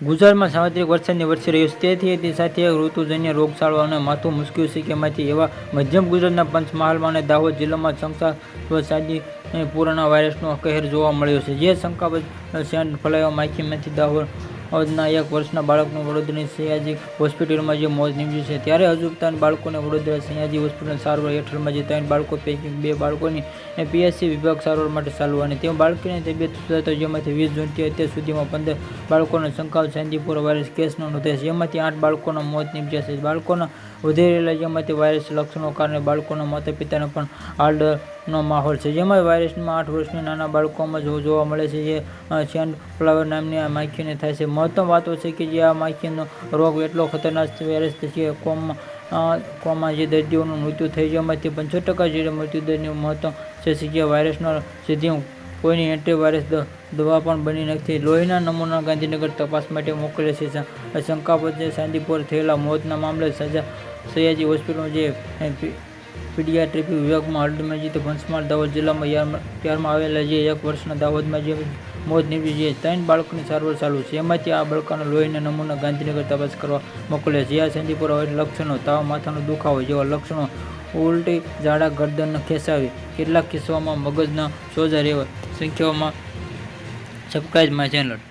ગુજરાતમાં સાર્વત્રિક વરસાદની વરસી રહ્યો છે. તેથી તે સાથે ઋતુજન્ય રોગચાળો અને માથું મુશ્કેલ છે કેમાંથી એવા મધ્યમ ગુજરાતના પંચમહાલમાં અને દાહોદ જિલ્લામાં શંકાસ્પદ પૂરના વાયરસનો કહેર જોવા મળ્યો છે. જે શંકાસ્પદ સેન્ટ ફેલાયો માખીમાંથી દાહોદના એક વર્ષના બાળકનું વડોદરાની સયાજી હોસ્પિટલમાં જે મોત નીપજ્યું છે, ત્યારે હજુ ત્રણ બાળકોને વડોદરા સયાજી હોસ્પિટલ સારવાર હેઠળમાં જે ત્રણ બાળકો પૈકી બે બાળકોની પીએસસી વિભાગ સારવાર માટે ચાલુ અને તેમાં બાળકીની તબિયત સુધારતા જેમાંથી વીસ જૂનથી અત્યાર સુધીમાં પંદર બાળકોનો શંકાવ ચાંદીપુર વાયરસ કેસ નોંધાય છે. જેમાંથી આઠ બાળકોના મોત નીપજ્યા છે. બાળકોના વધી રહેલા જેમાંથી વાયરસ લક્ષણો કારણે બાળકોના માતા પિતાને પણ હાર્ડનો માહોલ છે. જેમાં વાયરસમાં આઠ વર્ષની નાના બાળકોમાં જોવા મળે છે. જે સેન્ટ ફ્લાવર નામની આ માખીને થાય છે. મહત્તમ વાતો છે કે જે આ માખીનો રોગ એટલો ખતરનાક વાયરસ છે કોમમાં કોમાં જે દર્દીઓનું મૃત્યુ થઈ જેમાંથી પંચોતેર ટકા જેટલા મૃત્યુદરની મહત્તમ છે જે વાયરસનો સીધી કોઈની એન્ટીવાયરસ દવા પણ બની નથી. લોહીના નમૂના ગાંધીનગર તપાસ માટે મોકલે છે. શંકાસ્પદ સાંદીપુર થયેલા મોતના મામલે સજા, સયાજી હોસ્પિટલમાં જે પીડિયાટ્રિક વિભાગમાં હરડમજી તો પંચમહાલ દાહોદ જિલ્લામાં ત્યારમાં આવેલા જે એક વર્ષના દાહોદમાં જે મોત નીપજ્યું છે. ત્રણ બાળકોની સારવાર ચાલુ છે. એમાંથી આ બાળકોના લોહીના નમૂના ગાંધીનગર તપાસ કરવા મોકલે છે. આ ચાંદીપુર લક્ષણો, તાવ, માથાનો દુખાવો જેવા લક્ષણો ઉલટી ઝાડા ગરદન ખેંચાવી કેટલાક કિસ્સાઓમાં મગજના સોજા રહેવા સંખ્યાઓમાં સબસ્ક્રાઇબ માય ચેનલ